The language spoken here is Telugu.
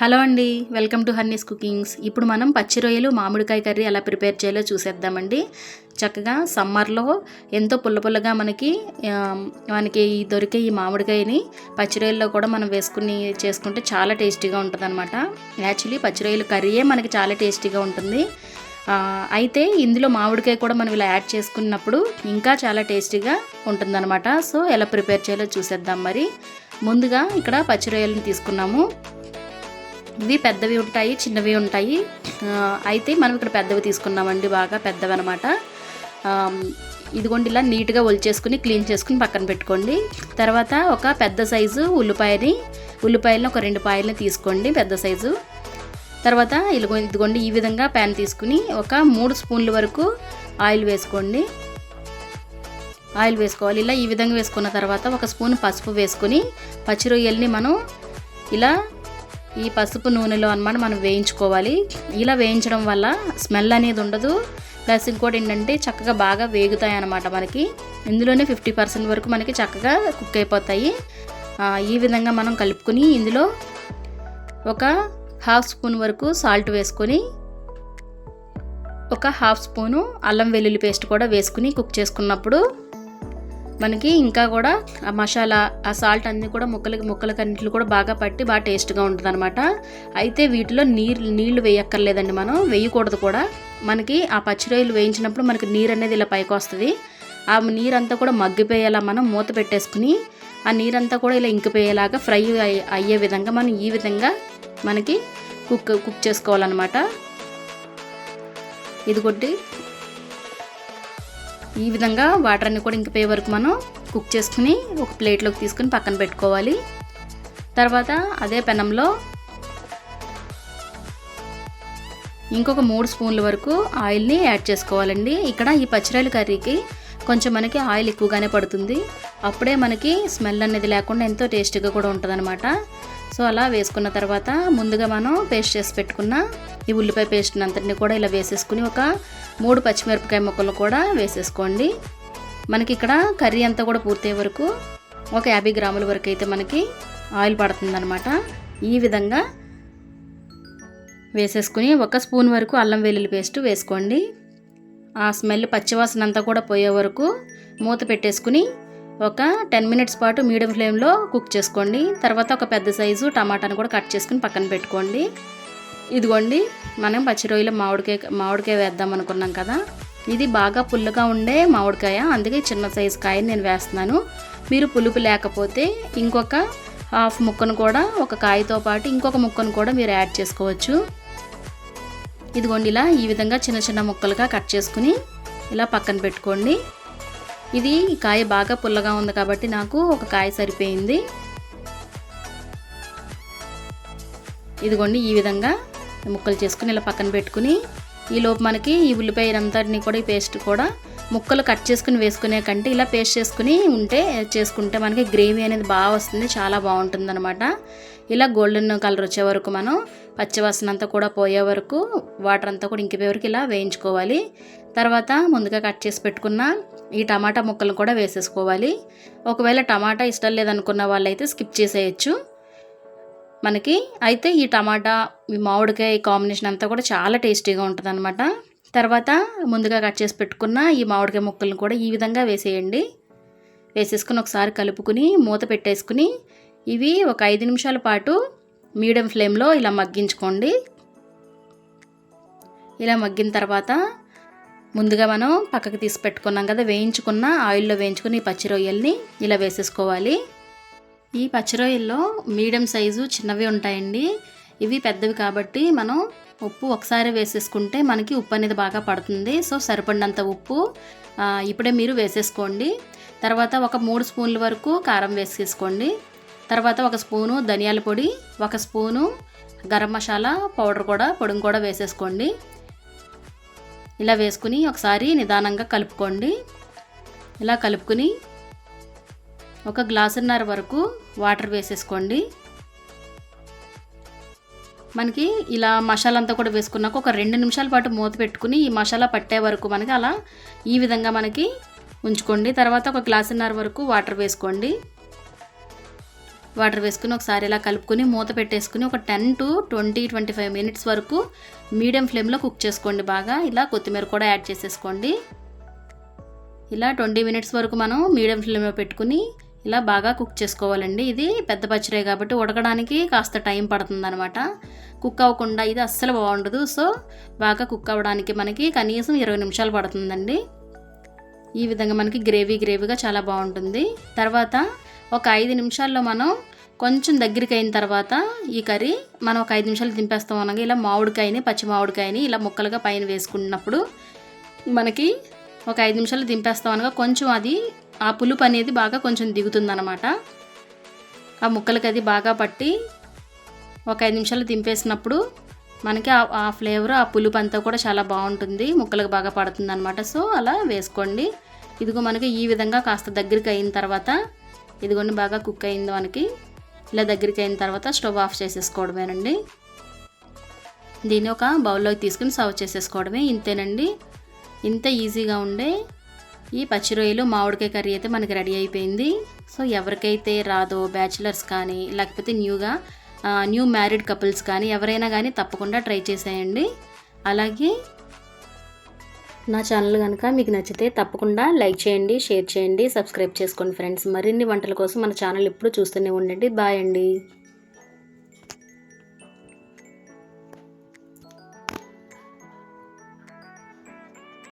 హలో అండి వెల్కమ్ టు హన్నీస్ కుకింగ్స్. ఇప్పుడు మనం పచ్చి రొయ్యలు మామిడికాయ కర్రీ ఎలా ప్రిపేర్ చేయాలో చూసేద్దామండి. చక్కగా సమ్మర్లో ఎంతో పుల్ల పుల్లగా మనకి మనకి ఈ దొరికే ఈ మామిడికాయని పచ్చి రొయ్యల్లో కూడా మనం వేసుకుని చేసుకుంటే చాలా టేస్టీగా ఉంటుంది అనమాట యాక్చువల్లీ పచ్చి రొయ్యలు కర్రీయే మనకి చాలా టేస్టీగా ఉంటుంది. అయితే ఇందులో మామిడికాయ కూడా మనం ఇలా యాడ్ చేసుకున్నప్పుడు ఇంకా చాలా టేస్టీగా ఉంటుందన్నమాట. సో ఎలా ప్రిపేర్ చేయాలో చూసేద్దాం మరి. ముందుగా ఇక్కడ పచ్చి రొయ్యలను తీసుకున్నాము. ఇవి పెద్దవి ఉంటాయి చిన్నవి ఉంటాయి. అయితే మనం ఇక్కడ పెద్దవి తీసుకున్నామండి. బాగా పెద్దవి అనమాట ఇదిగోండి ఇలా నీట్గా ఒలిచేసుకుని క్లీన్ చేసుకుని పక్కన పెట్టుకోండి. తర్వాత ఒక పెద్ద సైజు ఉల్లిపాయని ఉల్లిపాయలను ఒక రెండు పాయలని తీసుకోండి పెద్ద సైజు. తర్వాత ఇదిగో ఇదిగోండి ఈ విధంగా ప్యాన్ తీసుకుని ఒక మూడు స్పూన్ల వరకు ఆయిల్ వేసుకోండి. ఆయిల్ వేసుకోవాలి. ఇలా ఈ విధంగా వేసుకున్న తర్వాత ఒక స్పూన్ పసుపు వేసుకొని పచ్చి రొయ్యల్ని మనం ఇలా ఈ పసుపు నూనెలో అనమాట మనం వేయించుకోవాలి. ఇలా వేయించడం వల్ల స్మెల్ అనేది ఉండదు. ప్లస్ ఇంకోటి ఏంటంటే చక్కగా బాగా వేగుతాయి అన్నమాట మనకి. ఇందులోనే ఫిఫ్టీ పర్సెంట్ వరకు మనకి చక్కగా కుక్ అయిపోతాయి. ఈ విధంగా మనం కలుపుకొని ఇందులో ఒక హాఫ్ స్పూన్ వరకు సాల్ట్ వేసుకొని ఒక హాఫ్ స్పూను అల్లం వెల్లుల్లి పేస్ట్ కూడా వేసుకుని కుక్ చేసుకున్నప్పుడు మనకి ఇంకా కూడా ఆ మసాలా ఆ సాల్ట్ అన్నీ కూడా ముక్కలకి ముక్కలకి అన్నింటిలో కూడా బాగా పట్టి బాగా టేస్ట్గా ఉంటుంది అనమాట అయితే వీటిలో నీళ్ళు నీళ్ళు వేయక్కర్లేదండి మనం వేయకూడదు కూడా. మనకి ఆ పచ్చిరొయ్యలు వేయించినప్పుడు మనకి నీరు అనేది ఇలా పైకి వస్తుంది. ఆ నీరంతా కూడా మగ్గిపోయేలా మనం మూత పెట్టేసుకుని ఆ నీరంతా కూడా ఇలా ఇంకిపోయేలాగా ఫ్రై అయ్యే- అయ్యే విధంగా మనం ఈ విధంగా మనకి కుక్ కుక్ చేసుకోవాలన్నమాట. ఇది కొట్టి ఈ విధంగా వాటర్ అన్ని కూడా ఇంకిపోయే వరకు మనం కుక్ చేసుకుని ఒక ప్లేట్లోకి తీసుకుని పక్కన పెట్టుకోవాలి. తర్వాత అదే పెనంలో ఇంకొక మూడు స్పూన్ల వరకు ఆయిల్ని యాడ్ చేసుకోవాలండి. ఇక్కడ ఈ పచ్చిరాయలు కర్రీకి కొంచెం మనకి ఆయిల్ ఎక్కువగానే పడుతుంది. అప్పుడే మనకి స్మెల్ అనేది లేకుండా ఎంతో టేస్టీగా కూడా ఉంటుందన్నమాట. సో అలా వేసుకున్న తర్వాత ముందుగా మనం పేస్ట్ చేసి పెట్టుకున్న ఈ ఉల్లిపాయ పేస్ట్ అంతటిని కూడా ఇలా వేసేసుకుని ఒక మూడు పచ్చిమిరపకాయ ముక్కలు కూడా వేసేసుకోండి. మనకి ఇక్కడ కర్రీ అంతా కూడా పూర్తయ్యే వరకు ఒక యాభై గ్రాముల వరకు అయితే మనకి ఆయిల్ పడుతుందన్నమాట. ఈ విధంగా వేసేసుకుని ఒక స్పూన్ వరకు అల్లం వెల్లుల్లి పేస్ట్ వేసుకోండి. ఆ స్మెల్ పచ్చివాసన అంతా కూడా పోయే వరకు మూత పెట్టేసుకుని ఒక టెన్ మినిట్స్ పాటు మీడియం ఫ్లేమ్లో కుక్ చేసుకోండి. తర్వాత ఒక పెద్ద సైజు టమాటాను కూడా కట్ చేసుకుని పక్కన పెట్టుకోండి. ఇదిగోండి మనం పచ్చి రొయ్యల మామిడికాయ మామిడికాయ వేద్దాం అనుకున్నాం కదా. ఇది బాగా పుల్లగా ఉండే మామిడికాయ అందుకే చిన్న సైజు కాయని నేను వేస్తున్నాను. మీరు పులుపు లేకపోతే ఇంకొక హాఫ్ ముక్కను కూడా ఒక కాయతో పాటు ఇంకొక ముక్కను కూడా మీరు యాడ్ చేసుకోవచ్చు. ఇదిగోండి ఇలా ఈ విధంగా చిన్న చిన్న ముక్కలుగా కట్ చేసుకుని ఇలా పక్కన పెట్టుకోండి. ఇది కాయ బాగా పుల్లగా ఉంది కాబట్టి నాకు ఒక కాయ సరిపోయింది. ఇదిగోండి ఈ విధంగా ముక్కలు చేసుకుని ఇలా పక్కన పెట్టుకుని ఈలోపు మనకి ఈ ఉల్లిపాయ అంతటిని కూడా ఈ పేస్ట్ కూడా ముక్కలు కట్ చేసుకుని వేసుకునే కంటే ఇలా పేస్ట్ చేసుకుని ఉంటే చేసుకుంటే మనకి గ్రేవీ అనేది బాగా వస్తుంది చాలా బాగుంటుంది అనమాట ఇలా గోల్డెన్ కలర్ వచ్చే వరకు మనం పచ్చివాసన అంతా కూడా పోయే వరకు వాటర్ అంతా కూడా ఇంకిపోయే వరకు ఇలా వేయించుకోవాలి. తర్వాత ముందుగా కట్ చేసి పెట్టుకున్న ఈ టమాటా ముక్కలు కూడా వేసేసుకోవాలి. ఒకవేళ టమాటా ఇష్టం లేదనుకున్న వాళ్ళైతే స్కిప్ చేసేయచ్చు. మనకి అయితే ఈ టమాటా ఈ మామిడికాయ కాంబినేషన్ అంతా కూడా చాలా టేస్టీగా ఉంటుంది తర్వాత ముందుగా కట్ చేసి పెట్టుకున్న ఈ మామిడికాయ ముక్కలను కూడా ఈ విధంగా వేసేయండి. వేసేసుకుని ఒకసారి కలుపుకుని మూత పెట్టేసుకుని ఇవి ఒక ఐదు నిమిషాల పాటు మీడియం ఫ్లేమ్లో ఇలా మగ్గించుకోండి. ఇలా మగ్గిన తర్వాత ముందుగా మనం పక్కకి తీసి పెట్టుకున్నాం కదా వేయించుకున్న ఆయిల్లో వేయించుకుని ఈ పచ్చి రొయ్యల్ని ఇలా వేసేసుకోవాలి. ఈ పచ్చి రొయ్యల్లో మీడియం సైజు చిన్నవి ఉంటాయండి. ఇవి పెద్దవి కాబట్టి మనం ఉప్పు ఒకసారి వేసేసుకుంటే మనకి ఉప్పు అనేది బాగా పడుతుంది. సో సరిపడినంత ఉప్పు ఇప్పుడే మీరు వేసేసుకోండి. తర్వాత ఒక మూడు స్పూన్ల వరకు కారం వేసేసుకోండి. తర్వాత ఒక స్పూను ధనియాల పొడి ఒక స్పూను గరం మసాలా పౌడర్ కూడా పొడిని కూడా వేసేసుకోండి. ఇలా వేసుకుని ఒకసారి నిదానంగా కలుపుకోండి. ఇలా కలుపుకుని ఒక గ్లాసున్నర వరకు వాటర్ వేసేసుకోండి. మనకి ఇలా మసాలా అంతా కూడా వేసుకున్నాక ఒక రెండు నిమిషాల పాటు మూత పెట్టుకుని ఈ మసాలా పట్టే వరకు మనకి అలా ఈ విధంగా మనకి ఉంచుకోండి. తర్వాత ఒక గ్లాసున్నర వరకు వాటర్ వేసుకోండి. వాటర్ వేసుకుని ఒకసారి ఇలా కలుపుకొని మూత పెట్టేసుకుని ఒక ten to twenty twenty five minutes వరకు మీడియం ఫ్లేమ్లో కుక్ చేసుకోండి బాగా. ఇలా కొత్తిమీర కూడా యాడ్ చేసేసుకోండి. ఇలా ట్వంటీ మినిట్స్ వరకు మనం మీడియం ఫ్లేమ్లో పెట్టుకుని ఇలా బాగా కుక్ చేసుకోవాలండి. ఇది పెద్ద పచ్చిరే కాబట్టి ఉడకడానికి కాస్త టైం పడుతుందనమాట కుక్ అవ్వకుండా ఇది అస్సలు బాగుండదు. సో బాగా కుక్ అవ్వడానికి మనకి కనీసం ఇరవై నిమిషాలు పడుతుందండి. ఈ విధంగా మనకి గ్రేవీ గ్రేవీగా చాలా బాగుంటుంది. తర్వాత ఒక ఐదు నిమిషాల్లో మనం కొంచెం దగ్గరికి అయిన తర్వాత ఈ కర్రీ మనం ఒక ఐదు నిమిషాలు దింపేస్తాం అనగా ఇలా మామిడికాయని పచ్చి మామిడికాయని ఇలా ముక్కలుగా పైన వేసుకున్నప్పుడు మనకి ఒక ఐదు నిమిషాలు దింపేస్తాం అనగా కొంచెం అది ఆ పులుపు అనేది బాగా కొంచెం దిగుతుందనమాట ఆ ముక్కలకి అది బాగా పట్టి ఒక ఐదు నిమిషాలు దింపేసినప్పుడు మనకి ఆ ఫ్లేవర్ ఆ పులుపు అంతా కూడా చాలా బాగుంటుంది. ముక్కలకు బాగా పడుతుంది అనమాట సో అలా వేసుకోండి. ఇదిగో మనకి ఈ విధంగా కాస్త దగ్గరికి అయిన తర్వాత ఇదిగోండి బాగా కుక్ అయింది మనకి. ఇలా దగ్గరికి అయిన తర్వాత స్టవ్ ఆఫ్ చేసేసుకోవడమేనండి. దీన్ని ఒక బౌల్లోకి తీసుకుని సర్వ్ చేసేసుకోవడమే ఇంతేనండి. ఇంత ఈజీగా ఉండే ఈ పచ్చి రొయ్యలు మామిడికాయ కర్రీ అయితే మనకి రెడీ అయిపోయింది. సో ఎవరికైతే రాదో బ్యాచిలర్స్ కానీ లేకపోతే న్యూగా న్యూ మ్యారీడ్ కపుల్స్ కానీ ఎవరైనా కానీ తప్పకుండా ట్రై చేసేయండి. అలాగే నా ఛానల్ కనుక మీకు నచ్చితే తప్పకుండా లైక్ చేయండి షేర్ చేయండి సబ్స్క్రైబ్ చేసుకోండి ఫ్రెండ్స్. మరిన్ని వంటల కోసం మన ఛానల్ ఎప్పుడు చూస్తూనే ఉండండి. బాయ్ అండి.